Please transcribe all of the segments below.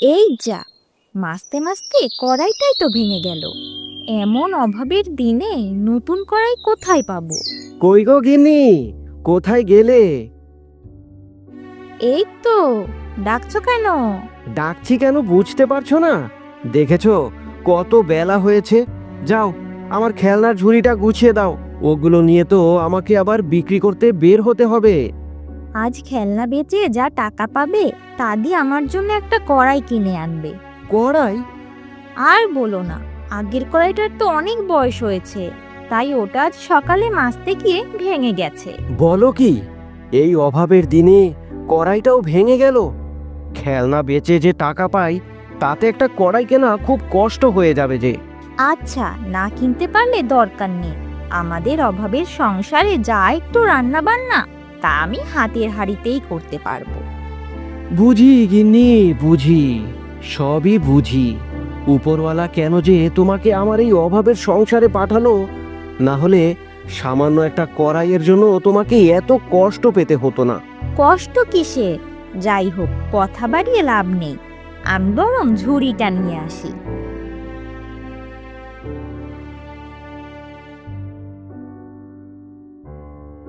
এই যা মাস্তে মাস্তে কড়াইটাই তো ভেঙে গেল। এমন অভাবের দিনে নতুন কড়াই কোথায় পাবো? কই গো গিন্নি? কোথায় গেলে? এই তো ডাকছো কেন? ডাকছি কেন বুঝতে পারছ না? দেখেছ কত বেলা হয়েছে। যাও আমার খেলনার ঝুড়িটা গুছিয়ে দাও। ওগুলো নিয়ে তো আমাকে আবার বিক্রি করতে বের হতে হবে। আজ খেলনা বেচে যা টাকা পাবে তা দিয়ে আমার জন্য একটা কড়াই কিনে আনবে। কড়াই? আর বলো না আগের কড়াইটার তো অনেক বয়স হয়েছে তাই ওটা আজ সকালে মাসতে গিয়ে ভেঙে গেছে। বলো কি এই অভাবের দিনে কড়াইটাও ভেঙে গেল? খেলনা বেচে যে টাকা পাই তাতে একটা কড়াই কেনা খুব কষ্ট হয়ে যাবে যে। আচ্ছা না কিনতে পারলে দরকার নেই। আমাদের অভাবের সংসারে যা একটু রান্না বান্না তা আমি হাতের হাড়িতেই করতে পারব। বুঝি গিন্নি বুঝি সবই বুঝি। উপরওয়ালা কেন যে তোমাকে আমার এই অভাবের সংসারে পাঠালো না হলে সামান্য একটা কড়াইয়ের জন্য তোমাকে এত কষ্ট পেতে হতো না। কষ্ট কিসে যাই হোক কথা বাড়িয়ে লাভ নেই। আমি বরং ঝুড়িটা নিয়ে আসি।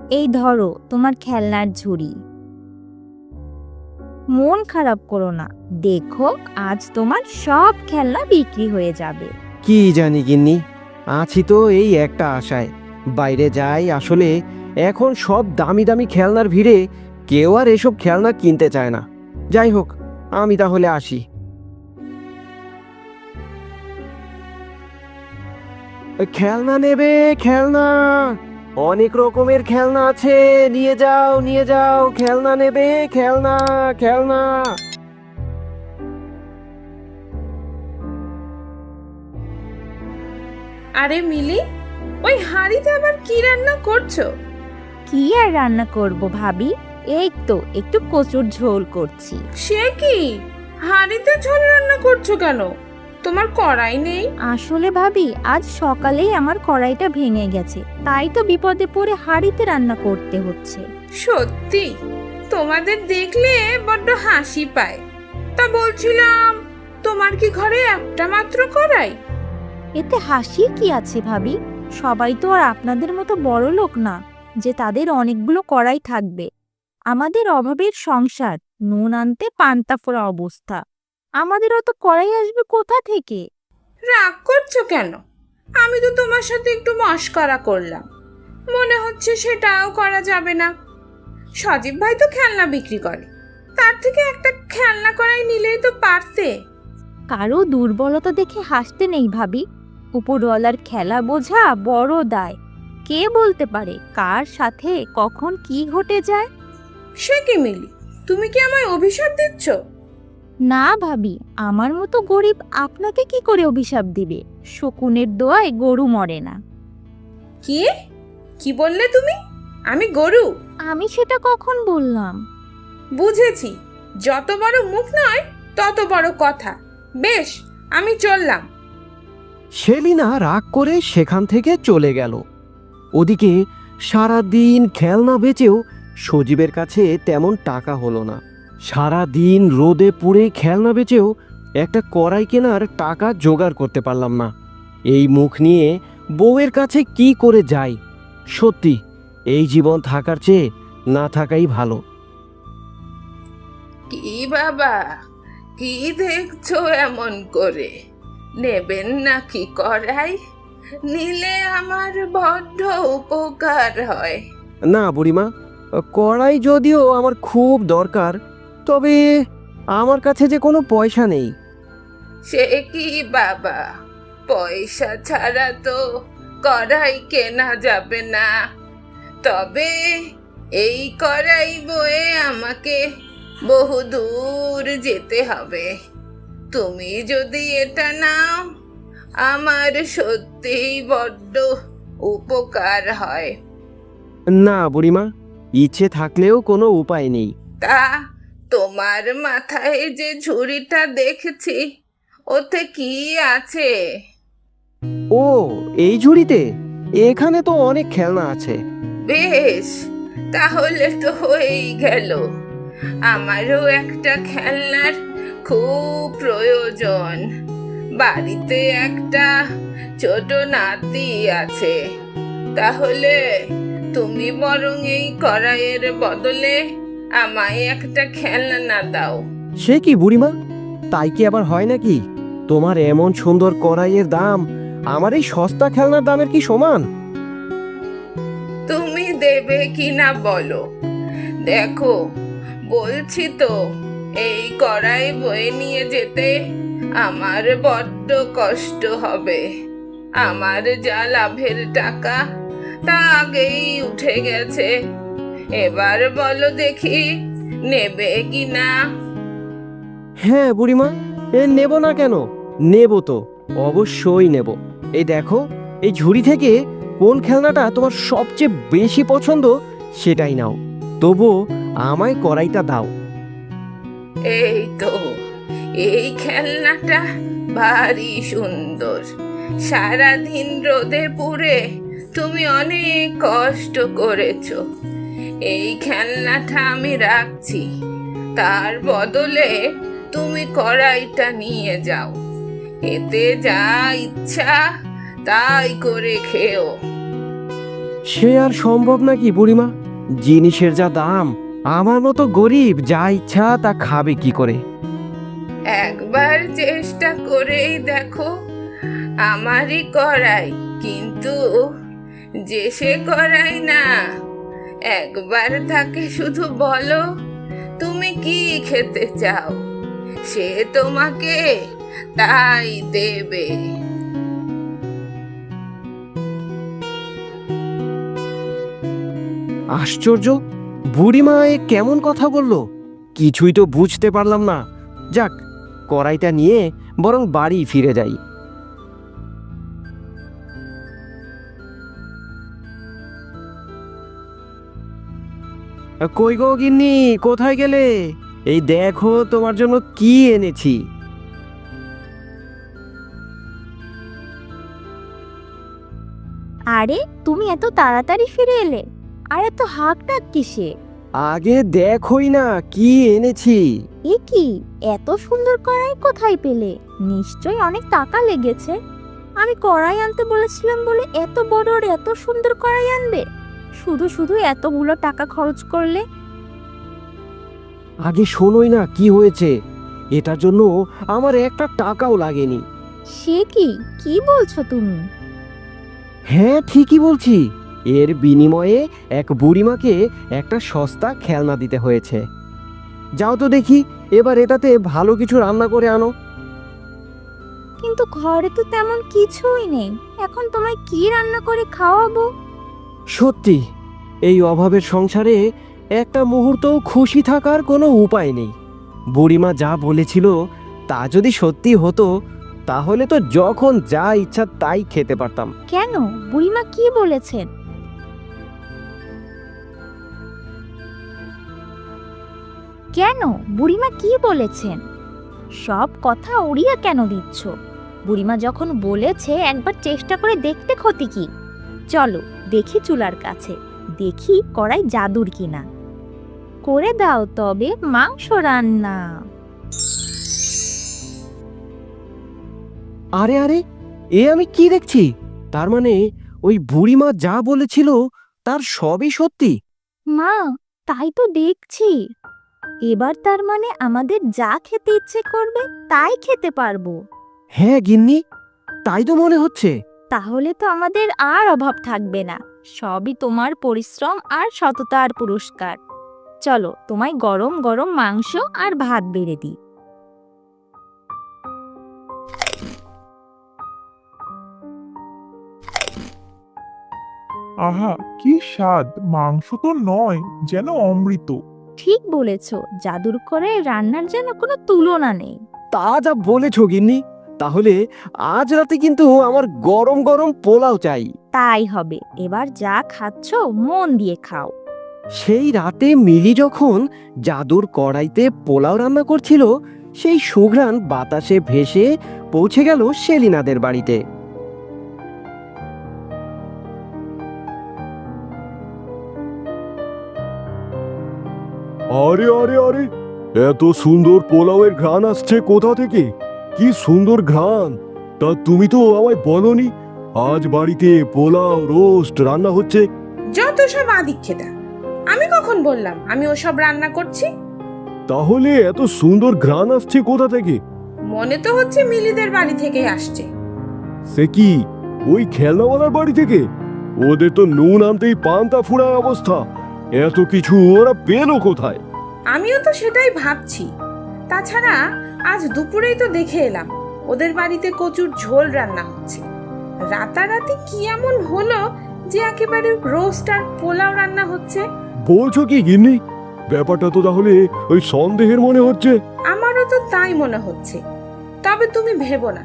এই ধরো, তোমার খেলনার ঝুড়ি। মন খারাপ করো না। দেখো, আজ তোমার সব খেলনা বিক্রি হয়ে যাবে। কি জানি গিন্নি, আছি তো এই একটা আশায়। বাইরে যাই আসলে এখন সব দামি দামি খেলনার ভিড়ে কেউ আর এসব খেলনা কিনতে চায় না। যাই হোক, আমি তাহলে আসি। খেলনা নেবে, খেলনা! অনেক রকমের খেলনা আছে। নিয়ে যাও নিয়ে যাও। খেলনা নেবে খেলনা খেলনা। আরে মিলি ওই হাঁড়িতে আবার কি রান্না করছ? কি আর রান্না করব ভাবি? এই তো একটু কচুর ঝোল করছি। সে কি? হাঁড়িতে ঝোল রান্না করছ কেন? তোমার কড়াই নেই? আসলে ভাবি আজ সকালেই আমার কড়াইটা ভেঙে গেছে। তাই তো বিপদে পড়ে হাঁড়িতে রান্না করতে হচ্ছে। সত্যি? তোমাদের দেখলে বড্ড হাসি পায়। তা বলছিলাম তোমার কি ঘরে একটা মাত্র কড়াই? এতে হাসি কি আছে ভাবি? সবাই তো আর আপনাদের মতো বড় লোক না যে তাদের অনেকগুলো কড়াই থাকবে। আমাদের অভাবের সংসার নুন আনতে পান্তা ফোড়া অবস্থা। আমাদের অত কড়াই আসবে কোথা থেকে? রাগ করছ কেন? আমি তো তোমার সাথে একটু মস্করা করলাম। মনে হচ্ছে সেটাও করা যাবে না। সজীব ভাই তো খেলনা বিক্রি করে। তার থেকে একটা খেলনা করাই নিলেই তো পারতে। কারও দুর্বলতা দেখে হাসতে নেই ভাবি। উপরওয়ালার খেলা বোঝা বড় দায়। কে বলতে পারে কার সাথে কখন কি ঘটে যায়? সে কি মিলি? তুমি কি আমায় অভিশাপ দিচ্ছ? না ভাবি আমার মতো গরিব আপনাকে কি করে অভিশাপ দিবে? শকুনের দোয়ায় গরু মরে না। কি? কি বললে তুমি? আমি গরু? আমি সেটা কখন বললাম? বুঝেছি। যত বড় মুখ নয় তত বড় কথা। বেশ আমি চললাম। সেলিনা রাগ করে সেখান থেকে চলে গেল। ওদিকে সারা দিন খেলনা বেচেও সজীবের কাছে তেমন টাকা হলো না। সারা দিন রোদে পুড়ে খেলনা বেচেও একটা কড়াই কেনার টাকা জোগাড় করতে পারলাম না। এই মুখ নিয়ে বউয়ের কাছে কি করে যাই? সত্যি এই জীবন থাকার চেয়ে না থাকাই ভালো। কি বাবা কি দেখছ এমন করে? নেবেন নাকি করাই নিলে আমার বড্ড উপকার হয়। না বুড়িমা কড়াই যদিও আমার খুব দরকার তবে আমার কাছে যে কোনো পয়সা নেই। সে কি বাবা? পয়সা ছাড়া তো কড়াই কেনা যাবে না। তবে এই কড়াই বয়ে আমাকে বহু দূর যেতে হবে। তুমি যদি এটা নাও আমার সত্যিই বড্ড উপকার হয়। না বুড়িমা ইচ্ছে থাকলেও কোনো উপায় নেই। তা তোমার মাথায় যে ঝুড়িটা দেখছি ওতে কি আছে? ও এই ঝুড়িতে? এখানে তো অনেক খেলনা আছে। বেশ তাহলে তো হয়েই গেল। আমারও একটা খেলনার খুব প্রয়োজন। বাড়িতে একটা ছোট নাতি আছে। তাহলে তুমি বরং এই কড়াইয়ের বদলে আমায় একটা খেলনা দাও। সে কি বুড়িমা? তাই কি আবার হয় নাকি? তোমার এমন সুন্দর কড়াইয়ের দাম আমার এই সস্তা খেলনার দামের কি সমান? তুমি দেবে কি না বলো? দেখো বলছি তো এই কড়াই বয়ে নিয়ে যেতে আমার বড্ড কষ্ট হবে। আমার যা লাভের টাকা তা আগেই উঠে গেছে। এবার বলো দেখি নেবে কি না হ্যাঁ বুড়িমা এ নেব না কেন? নেব তো অবশ্যই নেব। এই দেখো এই ঝুড়ি থেকে কোন খেলনাটা তোমার সবচেয়ে বেশি পছন্দ সেটাই নাও। তবু আমায় কড়াইটা দাও। এই তো এই খেলনাটা ভারী সুন্দর। সারাদিন রোদে পুড়ে তুমি অনেক কষ্ট করেছ। এই খেলনাটা আমি রাখছি। তার বদলে তুমি কড়াইটা নিয়ে যাও। এতে যা ইচ্ছা তাই করে খেও। সে আর সম্ভব নাকি বুড়িমা? জিনিসের যা দাম আমার মতো গরিব যা ইচ্ছা তা খাবে কি করে? একবার চেষ্টা করেই দেখো আমারই করাই কিন্তু যে সে করাই না একবার তাকে শুধু বলো, তুমি কি খেতে চাও? সে তোমাকে তাই দেবে। আশ্চর্য! বুড়িমা এ কেমন কথা বলল? কিছুই তো বুঝতে পারলাম না। যাক, কড়াইটা নিয়ে বরং বাড়ি ফিরে যাই। কই গো গিন্নি কোথায় গেলে? এই দেখো তোমার জন্য কি এনেছি। আরে তুমি এত তাড়াতাড়ি ফিরে এলে। আর এত হাঁক ডাক কিসে? আগে দেখোই না কি এনেছি। এ কি এত সুন্দর কড়াই কোথায় পেলে? নিশ্চয়ই অনেক টাকা লেগেছে। আমি কড়াই আনতে বলেছিলাম বলে এত বড় আর এত সুন্দর কড়াই আনবে? শুধু শুধু এতগুলো টাকা খরচ করলে? আগে শোনোই না কি হয়েছে। এটার জন্য আমার একটা টাকাও লাগেনি। সে কি? কি বলছো তুমি? হ্যাঁ ঠিকই বলছি। এর বিনিময়ে এক বুড়িমাকে একটা সস্তা খেলনা দিতে হয়েছে। যাও তো দেখি এবার এটাতে ভালো কিছু রান্না করে আনো। কিন্তু ঘরে তো তেমন কিছুই নেই। এখন তোমায় কি রান্না করে খাওয়াবো? সত্যি, এই অভাবের সংসারে একটা মুহূর্তও খুশি থাকার কোনো উপায় নেই। বুড়িমা যা বলেছিল তা যদি সত্যি হতো, তাহলে তো যখন যা ইচ্ছা তাই খেতে পারতাম। কেন? বুড়িমা কি বলেছেন? কেন? বুড়িমা কি বলেছেন? সব কথা উড়িয়ে কেন দিচ্ছ? বুড়িমা যখন বলেছে, একবার চেষ্টা করে দেখতে ক্ষতি কি? চলো। দেখি চুলার কাছে দেখি কড়াই জাদুর কিনা। করে দাও তবে মাংস রান্না। আরে আরে এ আমি কি দেখছি? তার মানে ওই বুড়িমা যা বলেছিল তার সবই সত্যি? মা তাই তো দেখছি। এবার তার মানে আমাদের যা খেতে ইচ্ছে করবে তাই খেতে পারব। হ্যাঁ গিন্নি তাই তো মনে হচ্ছে। তাহলে তো আমাদের আর অভাব থাকবে না। সবই তোমার পরিশ্রম আর সততার পুরস্কার। চলো তোমায় গরম গরম মাংস আর ভাত বেড়ে দিই। আহা কি স্বাদ! মাংস তো নয় যেন অমৃত। ঠিক বলেছ জাদুর করে রান্নার যেন কোনো তুলনা নেই। তা যা বলেছ গিন্নি তাহলে আজ রাতে কিন্তু আমার গরম গরম পোলাও চাই। তাই হবে। এবার যা খাচ্ছ মন দিয়ে খাও। সেই রাতে মিলি যখন জাদুর কড়াইতে পোলাও রান্না করছিল সেই সুঘ্রাণ বাতাসে ভেসে পৌঁছে গেল সেলিনাদের বাড়িতে। আরে আরে আরে এত সুন্দর পোলাওয়ের ঘ্রাণ আসছে কোথা থেকে? কি সুন্দর ঘ্রাণ। তা তুমি তো আমায় বলনি আজ বাড়িতে পোলাও রোস্ট রান্না হচ্ছে। যত সব আদিক্ষেতা। আমি কখন বললাম আমি ওসব রান্না করছি? তাহলে এত সুন্দর ঘ্রাণ আসছে কোথা থেকে? মনে তো হচ্ছে মিলিদের বাড়ি থেকে আসছে। সে কি ওই খেলনাওয়ালার বাড়ি থেকে? ওদের তো নুন আনতেই পান্তা ফুড়া অবস্থা। এত কিছু ওরা পেল কোথায়? আমিও তো সেটাই ভাবছি। তাছাড়া আজ দুপুরেই তো দেখে এলাম। ওদের বাড়িতে কচুর ঝোল রান্না হচ্ছে। রাতারাতি কি এমন হলো যে একেবারে রোস্ট আর পোলাও রান্না হচ্ছে? বলছো কি গিন্নি? ব্যাপারটা তো তাহলে ওই সন্দেহের মনে হচ্ছে। আমারও তো তাই মনে হচ্ছে। তবে তুমি ভেবো না।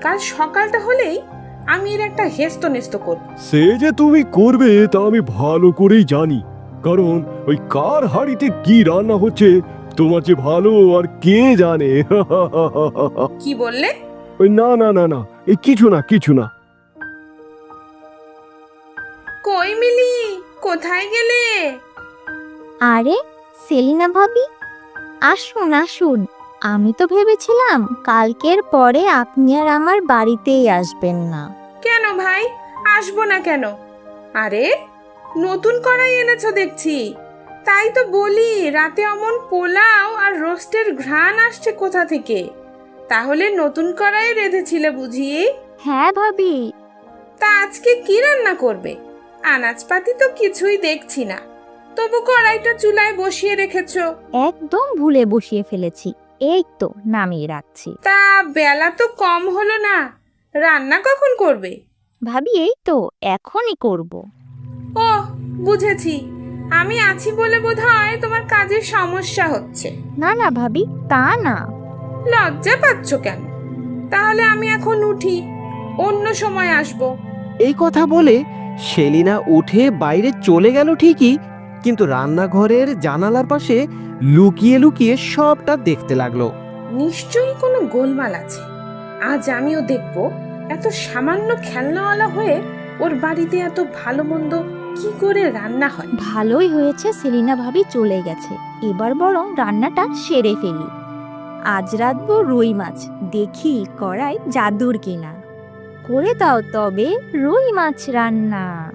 কাল সকালটা হলেই আমি এর একটা হেস্ত নেস্ত করব। সে যে তুমি করবে তা আমি ভালো করেই জানি। কারণ ওই কার হাড়িতে কি রান্না হচ্ছে তোমার যে ভালো আর কে জানে? কি বললে? ওই না না না না এই কিছু না কিছু না। কই মিলি? কোথায় গেলে? আরে সেলিনা ভাবি আসুন আসুন। আমি তো ভেবেছিলাম কালকের পরে আপনি আর আমার বাড়িতেই আসবেন না। কেন ভাই? আসব না কেন? আরে নতুন কড়াই এনেছো দেখছি। তাই তো বলি রাতে অমন পোলাও আর রোস্টের ঘ্রাণ আসছে কোথা থেকে? তাহলে নতুন কড়াই রেঁধেছিলে বুঝি? হ্যাঁ ভাবি। তা আজকে কি রান্না করবে? আনাজপাতি তো কিছুই দেখছি না। তবু কড়াইটা চুলায় বসিয়ে রেখেছো। একদম ভুলে বসিয়ে ফেলেছি। এই তো নামিয়ে রাখছি। তা বেলা তো কম হলো না। রান্না কখন করবে? ভাবি এই তো এখনই করব। ও বুঝেছি। আমি আছি বলে বোধহয় তোমার কাজের সমস্যা হচ্ছে। না না ভাবি তা না। লজ্জা পাচ্ছ কেন? তাহলে আমি এখন উঠি অন্য সময় আসব। এই কথা বলে সেলিনা উঠে বাইরে চলে গেল ঠিকই কিন্তু রান্নাঘরের জানালার পাশে লুকিয়ে লুকিয়ে সবটা দেখতে লাগল। নিশ্চয়ই কোনো গোলমাল আছে। আজ আমিও দেখব এত সামান্য খেলনাওয়ালা হয়ে ওর বাড়িতে এত ভালো মন্দ কি করে রান্না হয়? ভালোই হয়েছে সেলিনা ভাবি চলে গেছে। এবার বরং রান্নাটা সেরে ফেলি। আজ রাতবো রুই মাছ। দেখি কড়াই জাদুর কিনা। করে দাও তবে রুই মাছ রান্না।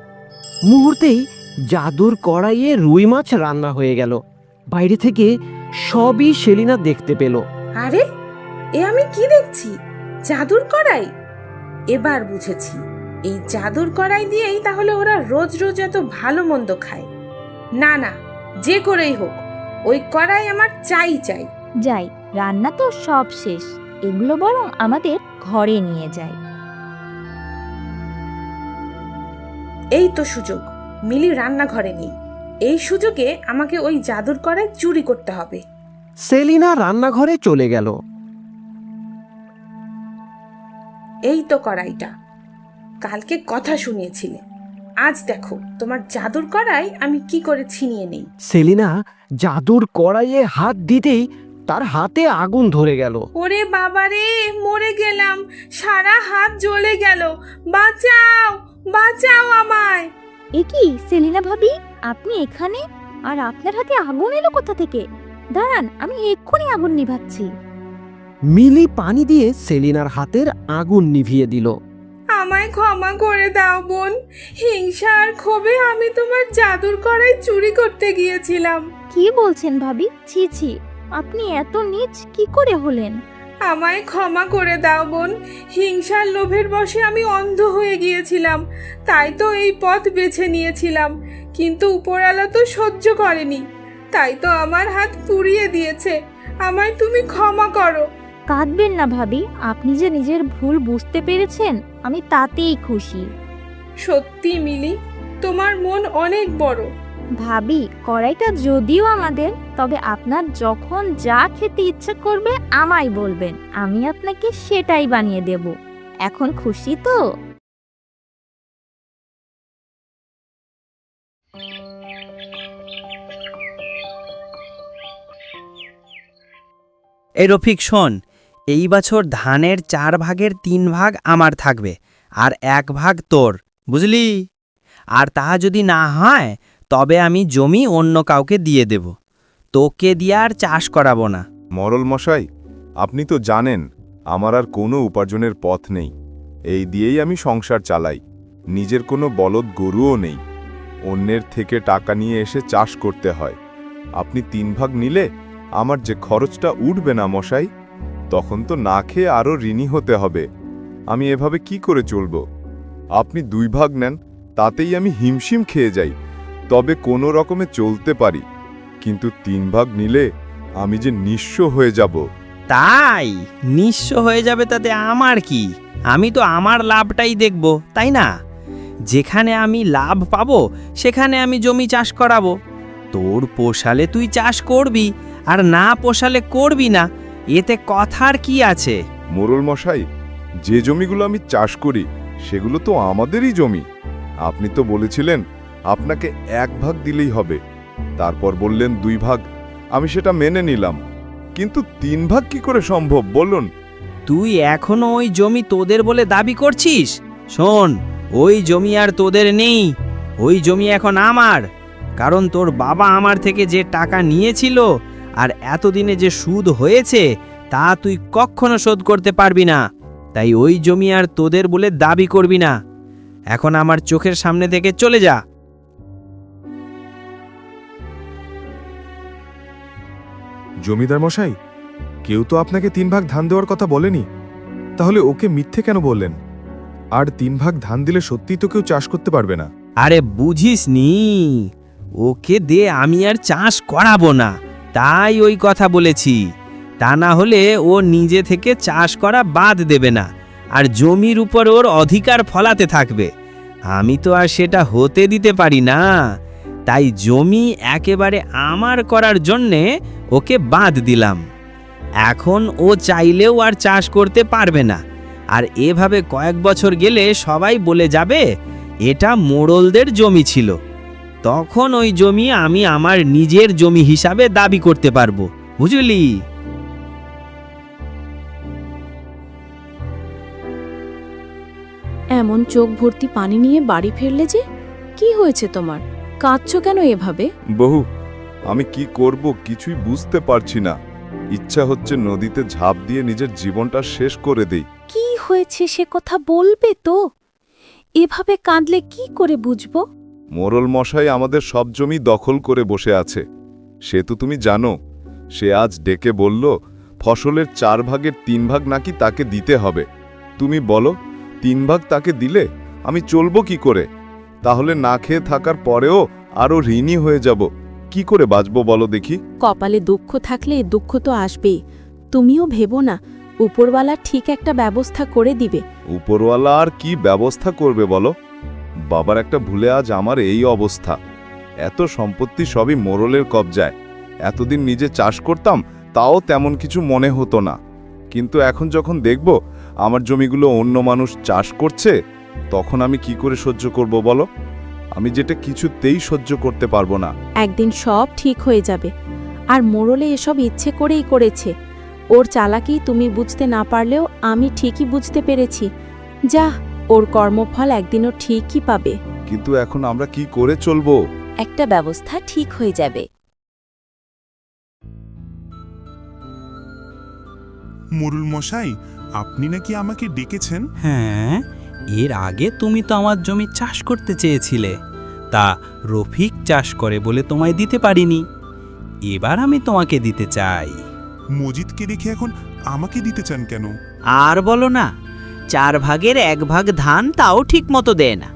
মুহূর্তেই জাদুর কড়াইয়ে রুই মাছ রান্না হয়ে গেল। বাইরে থেকে সবই সেলিনা দেখতে পেল। আরে এ আমি কি দেখছি? জাদুর কড়াই? এবার বুঝেছি। এই জাদুর কড়াই দিয়েই তাহলে ওরা রোজ রোজ এত ভালো মন্দ খায়। না না যে করেই হোক ওই কড়াই আমার চাই চাই। যাই রান্না তো সব শেষ এগুলো বরং আমাদের ঘরে নিয়ে যাই। এই তো সুযোগ মিলি রান্নাঘরে নেই। এই সুযোগে আমাকে ওই জাদুর কড়াই চুরি করতে হবে। সেলিনা রান্নাঘরে চলে গেল। এই তো কড়াইটা। কালকে কথা শুনিয়েছিলে। আজ দেখো তোমার জাদুর কড়াই আমি কি করে ছিনিয়ে নেই। সেলিনা জাদুর কড়াইয়ে হাত দিতেই তার হাতে আগুন ধরে গেল। ওরে বাবারে মরে গেলাম। সারা হাত জ্বলে গেল। বাঁচাও বাঁচাও আমায়। এ কি সেলিনা ভাবি আপনি এখানে? আর আপনার হাতে আগুন এলো কোথা থেকে? দাঁড়ান আমি এক্ষুনি আগুন নিভাচ্ছি। মিলি পানি দিয়ে সেলিনার হাতের আগুন নিভিয়ে দিল। আমায় ক্ষমা করে দাও বোন। হিংসা আর ক্ষোভে আমি তোমার জাদুর কড়াই চুরি করতে গিয়েছিলাম। কি বলছেন ভাবি? ছি ছি। আপনি এত নিচ কি করে হলেন? আমায় ক্ষমা করে দাও বোন। হিংসার লোভের বশে আমি অন্ধ হয়ে গিয়েছিলাম। তাই তো এই পথ বেছে নিয়েছিলাম। কিন্তু উপরালা তো সহ্য করেনি। তাই তো আমার হাত পুড়িয়ে দিয়েছে। আমায় তুমি ক্ষমা করো। কাঁদবেন না ভাবি আপনি যে নিজের ভুল বুঝতে পেরেছেন আমি তাতেই খুশি। সত্যি মিলি তোমার মন অনেক বড়। ভাবি কড়াইটা যদিও আমাদের তবে আপনার যখন যা খেতে ইচ্ছে করবে আমায় বলবেন আমি আপনাকে সেটাই বানিয়ে দেব। এখন খুশি তো? এই রফিক শোন এই বছর ধানের চার ভাগের তিন ভাগ আমার থাকবে, আর এক ভাগ তোর, বুঝলি? আর তা যদি না হয়, তবে আমি জমি অন্য কাউকে দিয়ে দেব। তোকে দিয়ে আর চাষ করাবো না। মরল মশাই, আপনি তো জানেন আমার আর কোনো উপার্জনের পথ নেই। এই দিয়েই আমি সংসার চালাই। নিজের কোনো বলদ গরুও নেই। অন্যের থেকে টাকা নিয়ে এসে চাষ করতে হয়। আপনি তিন ভাগ নিলে আমার যে খরচটা উঠবে না মশাই তখন তো না খেয়ে আরও ঋণী হতে হবে। আমি এভাবে কি করে চলব? আপনি দুই ভাগ নেন, তাতেই আমি হিমশিম খেয়ে যাই। তবে কোনো রকমে চলতে পারি, কিন্তু তিন ভাগ নিলে আমি যে নিঃস্ব হয়ে যাব। তাই? নিঃস্ব হয়ে যাবে তাতে আমার কি? আমি তো আমার লাভটাই দেখব, তাই না? যেখানে আমি লাভ পাবো, সেখানে আমি জমি চাষ করাবো। তোর পোষালে তুই চাষ করবি, আর না পোষালে করবি না এতে কথার কি আছে? মোরল মশাই যে জমিগুলো আমি চাষ করি সেগুলো তো আমাদেরই জমি। আপনি তো বলেছিলেন আপনাকে এক ভাগ দিলেই হবে। তারপর বললেন দুই ভাগ আমি সেটা মেনে নিলাম। কিন্তু তিন ভাগ কি করে সম্ভব বলুন? তুই এখনও ওই জমি তোদের বলে দাবি করছিস? শোন ওই জমি আর তোদের নেই। ওই জমি এখন আমার। কারণ তোর বাবা আমার থেকে যে টাকা নিয়েছিল আর এতদিনে যে সুদ হয়েছে তা তুই কখনো শোধ করতে পারবি না। তাই ওই জমি আর তোদের বলে দাবি করবি না। এখন আমার চোখের সামনে থেকে চলে যা। জমিদার মশাই কেউ তো আপনাকে তিন ভাগ ধান দেওয়ার কথা বলেনি। তাহলে ওকে মিথ্যে কেন বললেন? আর তিন ভাগ ধান দিলে সত্যিই তো কেউ চাষ করতে পারবে না। আরে বুঝিস নি ওকে দে আমি আর চাষ করাবো না। তাই ওই কথা বলেছি। তা না হলে ও নিজে থেকে চাষ করা বাদ দেবে না, আর জমির উপর ওর অধিকার ফলাতে থাকবে। আমি তো আর সেটা হতে দিতে পারি না। তাই জমি একেবারে আমার করার জন্যে ওকে বাদ দিলাম। এখন ও চাইলেও আর চাষ করতে পারবে না, আর এভাবে কয়েক বছর গেলে সবাই বলে যাবে, এটা মোড়লদের জমি ছিল। তখন ওই জমি আমি আমার নিজের জমি হিসাবে দাবি করতে পারব বুঝলি? এমন চোখ ভর্তি পানি নিয়ে বাড়ি ফিরলে যে কি হয়েছে তোমার? কাঁদছো কেন এভাবে? বহু আমি কি করব কিছুই বুঝতে পারছি না। ইচ্ছা হচ্ছে নদীতে ঝাঁপ দিয়ে নিজের জীবনটা শেষ করে দেই। কি হয়েছে সে কথা বলবে তো? এভাবে কাঁদলে কি করে বুঝব? মোরল মশাই আমাদের সব জমি দখল করে বসে আছে। সে তো তুমি জানো সে আজ ডেকে বলল ফসলের চার ভাগের তিন ভাগ নাকি তাকে দিতে হবে। তুমি বলো তিন ভাগ তাকে দিলে আমি চলবো কি করে? তাহলে না খেয়ে থাকার পরেও আরও ঋণী হয়ে যাব। কি করে বাঁচবো বলো দেখি? কপালে দুঃখ থাকলে দুঃখ তো আসবেই। তুমিও ভেবো না উপরওয়ালা ঠিক একটা ব্যবস্থা করে দিবে। উপরওয়ালা আর কি ব্যবস্থা করবে বলো? বাবার একটা ভুলে আজ আমার এই অবস্থা। এত সম্পত্তি সবই মোরলের কবজায়। এতদিন নিজে চাষ করতাম, তাও তেমন কিছু মনে হতো না। কিন্তু এখন যখন দেখব আমার জমিগুলো অন্য মানুষ চাষ করছে, তখন আমি কি করে সহ্য করব বলো? আমি যেটা কিছুতেই সহ্য করতে পারব না। একদিন সব ঠিক হয়ে যাবে। আর মোড়লে এসব ইচ্ছে করেই করেছে। ওর চালাকি তুমি বুঝতে না পারলেও আমি ঠিকই বুঝতে পেরেছি। যা ওর কর্মফল একদিনও ঠিকই পাবে। কিন্তু এখন আমরা কি করে চলবো? একটা ব্যবস্থা ঠিক হয়ে যাবে। মোরুল মশাই আপনি নাকি আমাকে ডেকেছেন? হ্যাঁ এর আগে তুমি তো আমার জমি চাষ করতে চেয়েছিলে। তা রফিক চাষ করে বলে তোমায় দিতে পারিনি। এবার আমি তোমাকে দিতে চাই। মজিদকে রেখে এখন আমাকে দিতে চান কেন? আর বলো না চার ভাগের এক ভাগ ধান তাও ঠিক মতো দেয় না।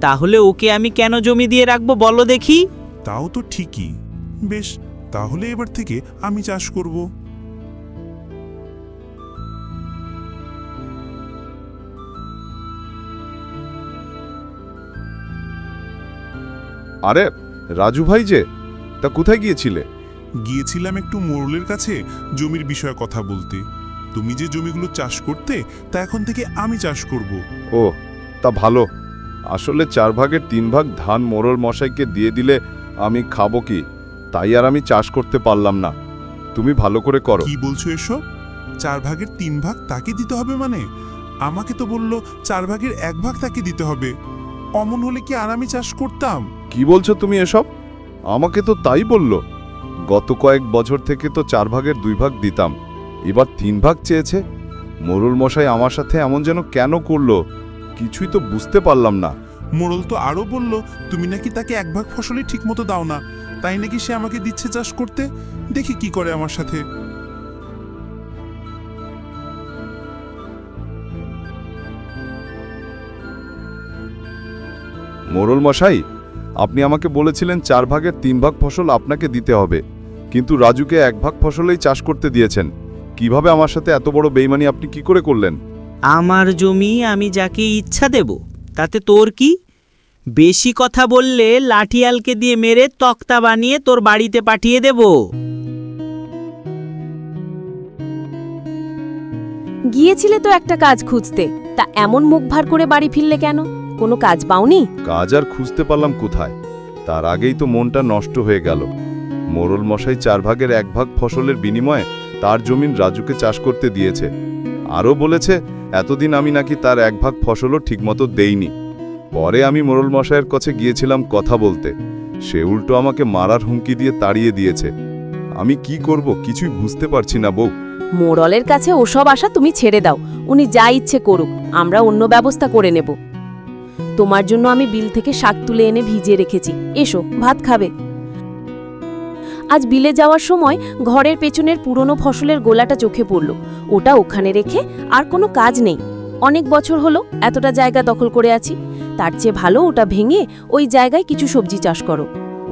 তাহলে ওকে আমি কেন জমি দিয়ে রাখব বলো দেখি? তাও তো ঠিকই। বেশ তাহলে এবার থেকে আমি চাষ করব। আরে রাজু ভাই যে তা কোথায় গিয়েছিলে? গিয়েছিলাম একটু মোরলের কাছে জমির বিষয়ে কথা বলতে। তুমি যে জমিগুলো চাষ করতে তা এখন থেকে আমি চাষ করব। ও তা ভালো। আসলে চার ভাগের তিন ভাগ ধান মোরল মশাইকে দিয়ে দিলে আমি খাব কি? তাই আর আমি চাষ করতে পারলাম না। তুমি ভালো করে করো। কি বলছো এসব? চার ভাগের তিন ভাগ তাকে দিতে হবে মানে? আমাকে তো বলল চার ভাগের এক ভাগ তাকে দিতে হবে। অমন হলে কি আর আমি চাষ করতাম? কি বলছো তুমি এসব? আমাকে তো তাই বলল। গত কয়েক বছর থেকে তো চার ভাগের দুই ভাগ দিতাম। এবার তিন ভাগ চেয়েছে। মোরল মশাই আমার সাথে এমন যেন কেন করল কিছুই তো বুঝতে পারলাম না। মোড়ল তো আরও বলল তুমি নাকি তাকে এক ভাগ ফসলই ঠিকমতো দাও না। তাই নাকি সে আমাকে দিচ্ছে চাষ করতে? দেখি কি করে আমার সাথে। মোরল মশাই আপনি আমাকে বলেছিলেন চার ভাগের তিন ভাগ ফসল আপনাকে দিতে হবে। কিন্তু রাজুকে এক ভাগ ফসলেই চাষ করতে দিয়েছেন। কীভাবে আমার সাথে এত বড় বেইমানি আপনি কি করে করলেন? আমার জমি আমি যাকে ইচ্ছা দেব তাতে তোর কি? বেশি কথা বললে লাঠিয়ালকে দিয়ে মেরে তক্তা বানিয়ে তোর বাড়িতে পাঠিয়ে দেব। গিয়েছিলে তো একটা কাজ খুঁজতে তা এমন মুখ ভার করে বাড়ি ফিরলে কেন? কোনো কাজ পাওনি? কাজ আর খুঁজতে পারলাম কোথায়? তার আগেই তো মনটা নষ্ট হয়ে গেল। মোরল মশাই চার ভাগের এক ভাগ ফসলের বিনিময়ে তার জমিন রাজুকে চাষ করতে দিয়েছে। আরও বলেছে, এতদিন আমি নাকি তার এক ভাগ ফসলও ঠিকমতো দেইনি। পরে আমি মোরল মশাইয়ের কাছে গিয়েছিলাম কথা বলতে। সে উল্টো আমাকে মারার হুমকি দিয়ে তাড়িয়ে দিয়েছে। আমি কি করব কিছুই বুঝতে পারছি না, বউ। মোড়লের কাছে ওসব আশা তুমি ছেড়ে দাও। উনি যা ইচ্ছে করুক, আমরা অন্য ব্যবস্থা করে নেব। তোমার জন্য আমি বিল থেকে শাক তুলে এনে ভিজিয়ে রেখেছি। এসো, ভাত খাবে। আজ বিলে যাওয়ার সময় ঘরের পেছনের পুরনো ফসলের গোলাটা চোখে পড়ল। ওটা ওখানে রেখে আর কোনো কাজ নেই। অনেক বছর হলো এতটা জায়গা দখল করে আছি। তার চেয়ে ভালো ওটা ভেঙে ওই জায়গায় কিছু সবজি চাষ করো।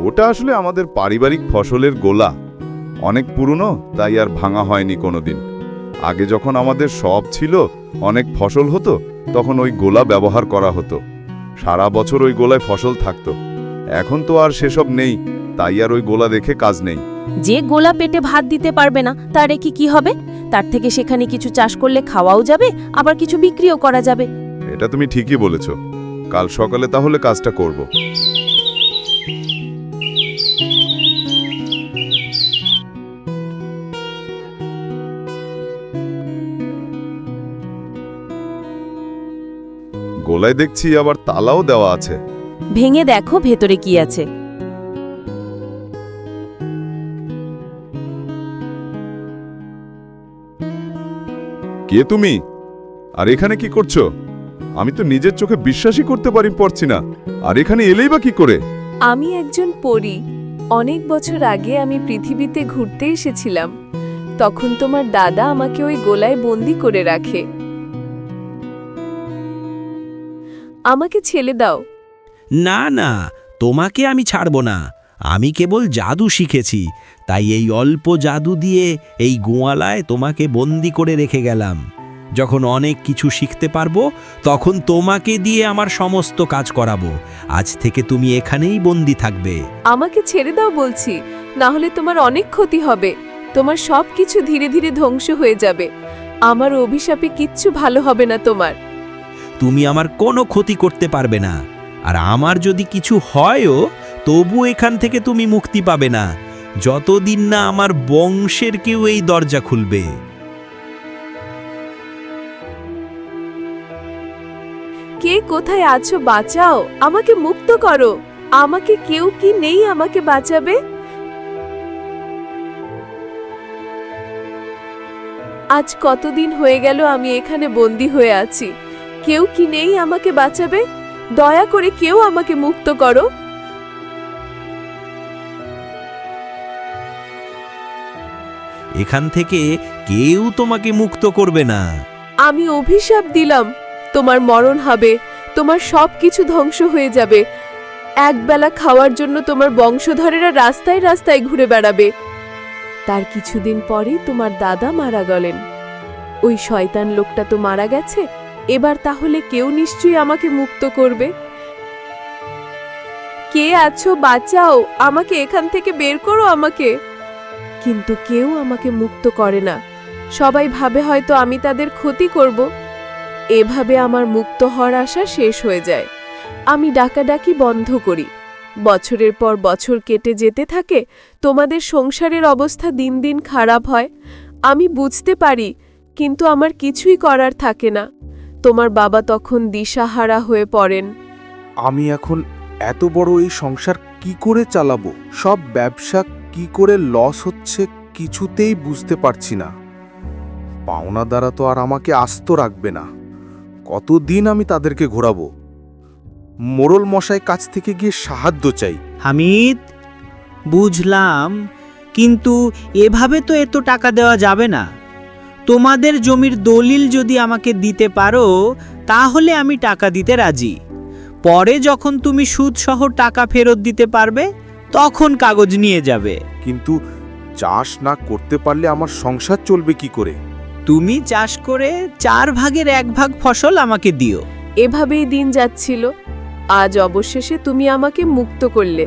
ওটা আসলে আমাদের পারিবারিক ফসলের গোলা। অনেক পুরনো, তাই আর ভাঙা হয়নি কোনোদিন। আগে যখন আমাদের সব ছিল, অনেক ফসল হতো, তখন ওই গোলা ব্যবহার করা হতো। সারা বছর ওই গোলায় ফসল থাকতো। এখন তো আর সেসব নেই। তাই আর ওই গোলা দেখে কাজ নেই। যে গোলা পেটে ভাত দিতে পারবে না তার কি কি হবে? তার থেকে সেখানে কিছু চাষ করলে খাওয়াও যাবে আবার কিছু বিক্রিও করা যাবে। এটা তুমি ঠিকই বলেছ। কাল সকালে তাহলে কাজটা করব। গোলায় দেখছি আবার তালাও দেওয়া আছে। ভেঙে দেখো ভেতরে কি আছে। কে তুমি? আর এখানে কি করছ? আমি তো নিজের চোখে বিশ্বাসই করতে পারি পারছি না। আর এখানে এলেই বা কি করে? আমি একজন পরী। অনেক বছর আগে আমি পৃথিবীতে ঘুরতে এসেছিলাম। তখন তোমার দাদা আমাকে ওই গোলায় বন্দি করে রাখে। আমাকে ছেলে দাও। না না তোমাকে আমি ছাড়ব না। আমি কেবল জাদু শিখেছি তাই এই অল্প জাদু দিয়ে এই গোয়ালায় তোমাকে বন্দি করে রেখে গেলাম। যখন অনেক কিছু শিখতে পারব তখন তোমাকে দিয়ে আমার সমস্ত কাজ করাবো। আজ থেকে তুমি এখানেই বন্দি থাকবে। আমাকে ছেড়ে দাও বলছি না হলে তোমার অনেক ক্ষতি হবে। তোমার সব কিছু ধীরে ধীরে ধ্বংস হয়ে যাবে। আমার অভিশাপে কিচ্ছু ভালো হবে না তোমার। তুমি আমার কোনো ক্ষতি করতে পারবে না। আর আমার যদি কিছু হয়ও তবু এখান থেকে তুমি মুক্তি পাবে না। যতদিন না আমার বংশের কেউ এই দরজা খুলবে। কে কোথায় আছো বাঁচাও, আমাকে মুক্ত করো। আমাকে কেউ কি নেই আমাকে বাঁচাবে? আজ কতদিন হয়ে গেল আমি এখানে বন্দি হয়ে আছি। কেউ কি নেই আমাকে বাঁচাবে? দয়া করে কেউ আমাকে মুক্ত করো। এখান থেকে কেউ তোমাকে মুক্ত করবে না। আমি অভিশাপ দিলাম, তোমার মরণ হবে, তোমার সব কিছু ধ্বংস হয়ে যাবে। একবেলা খাওয়ার জন্য তোমার বংশধরেরা রাস্তায় রাস্তায় ঘুরে বেড়াবে। তার কিছুদিন পরেই তোমার দাদা মারা গেলেন। ওই শয়তান লোকটা তো মারা গেছে, এবার তাহলে কেউ নিশ্চয়ই আমাকে মুক্ত করবে? কে আছো? বাঁচাও, আমাকে এখান থেকে বের করো আমাকে। কিন্তু কেউ আমাকে মুক্ত করে না। সবাই ভাবে হয়তো আমি তাদের ক্ষতি করব। এভাবে আমার মুক্ত হওয়ার আশা শেষ হয়ে যায়। আমি ডাকাডাকি বন্ধ করি। বছরের পর বছর কেটে যেতে থাকে, তোমাদের সংসারের অবস্থা দিন দিন খারাপ হয়। আমি বুঝতে পারি, কিন্তু আমার কিছুই করার থাকে না। তোমার বাবা তখন দিশাহারা হয়ে পড়েন। আমি এখন এত বড় এই সংসার কি করে চালাবো? সব ব্যবসা কি করে লস হচ্ছে কিছুতেই বুঝতে পারছি না। পাওনা দ্বারা তো আর আমাকে আস্ত রাখবে না। কতদিন আমি তাদেরকে ঘোরাবো? মোরল মশাই কাছ থেকে গিয়ে সাহায্য চাই। হামিদ, বুঝলাম, কিন্তু এভাবে তো এত টাকা দেওয়া যাবে না। তোমাদের জমির দলিল যদি আমাকে দিতে পারো, তাহলে আমি টাকা দিতে রাজি। পরে যখন তুমি সুদসহ টাকা ফেরত দিতে পারবে তখন কাগজ নিয়ে যাবে। কিন্তু চাষ না করতে পারলে আমার সংসার চলবে কি করে? তুমি চাষ করে চার ভাগের এক ভাগ ফসল আমাকে দিও। এভাবেই দিন যাচ্ছিল। আজ অবশেষে তুমি আমাকে মুক্ত করলে।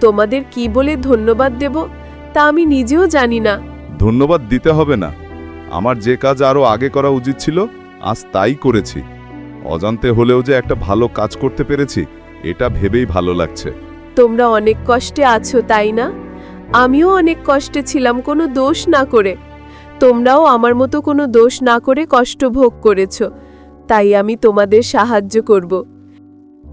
তোমাদের কি বলে ধন্যবাদ দেব তা আমি নিজেও জানি না। ধন্যবাদ দিতে হবে না। আমার যে কাজ আরও আগে করা উচিত ছিল আজ তাই করেছি। অজান্তে হলেও যে একটা ভালো কাজ করতে পেরেছি এটা ভেবেই ভালো লাগছে। তোমরা অনেক কষ্টে আছো তাই না? আমিও অনেক কষ্টে ছিলাম কোনো দোষ না করে। তোমরাও আমার মতো কোনো দোষ না করে কষ্ট ভোগ করেছ। তাই আমি তোমাদের সাহায্য করব।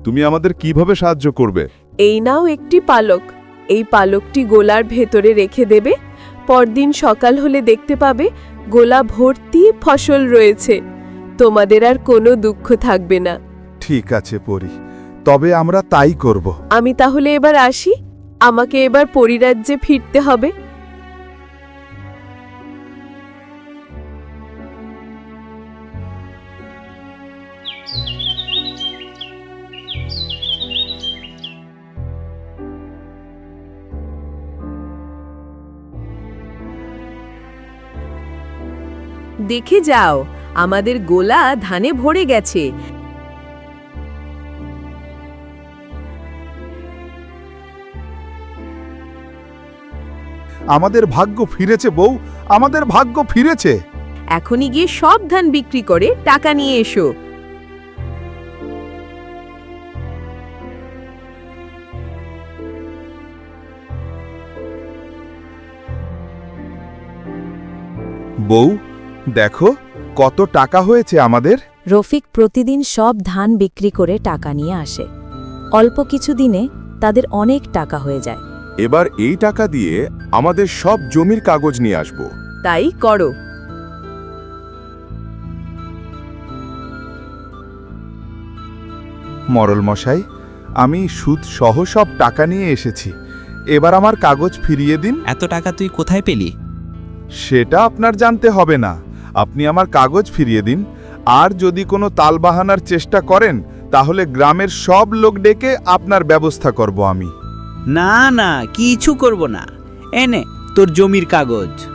তুমি আমাদের কীভাবে সাহায্য করবে? এই নাও একটি পালক। এই পালকটি গোলার ভেতরে রেখে দেবে। পরদিন সকাল হলে দেখতে পাবে গোলা ভর্তি ফসল রয়েছে। তোমাদের আর কোনো দুঃখ থাকবে না। ঠিক আছে পরি। তবে আমরা তাই করব। আমি তাহলে এবার আসি। আমাকে এবার পরিরাজ্যে ফিরতে হবে। দেখে যাও, আমাদের গোলা ধানে ভরে গেছে। আমাদের ভাগ্য ফিরেছে বউ আমাদের ভাগ্য ফিরেছে। এখনই গিয়ে সব ধান বিক্রি করে টাকা নিয়ে এসো। বউ দেখো কত টাকা হয়েছে আমাদের। রফিক প্রতিদিন সব ধান বিক্রি করে টাকা নিয়ে আসে। অল্প কিছু দিনে তাদের অনেক টাকা হয়ে যায়। এবার এই টাকা দিয়ে আমাদের সব জমির কাগজ নিয়ে আসব। তাই করো। মরল মশাই আমি সুদ সহ সব টাকা নিয়ে এসেছি। এবার আমার কাগজ ফিরিয়ে দিন। এত টাকা তুই কোথায় পেলি? সেটা আপনার জানতে হবে না। আপনি আমার কাগজ ফিরিয়ে দিন। আর যদি কোনো তালবাহানার চেষ্টা করেন তাহলে গ্রামের সব লোক ডেকে আপনার ব্যবস্থা করব আমি। না না কিছু করব না। এনে তোর জমির কাগজ।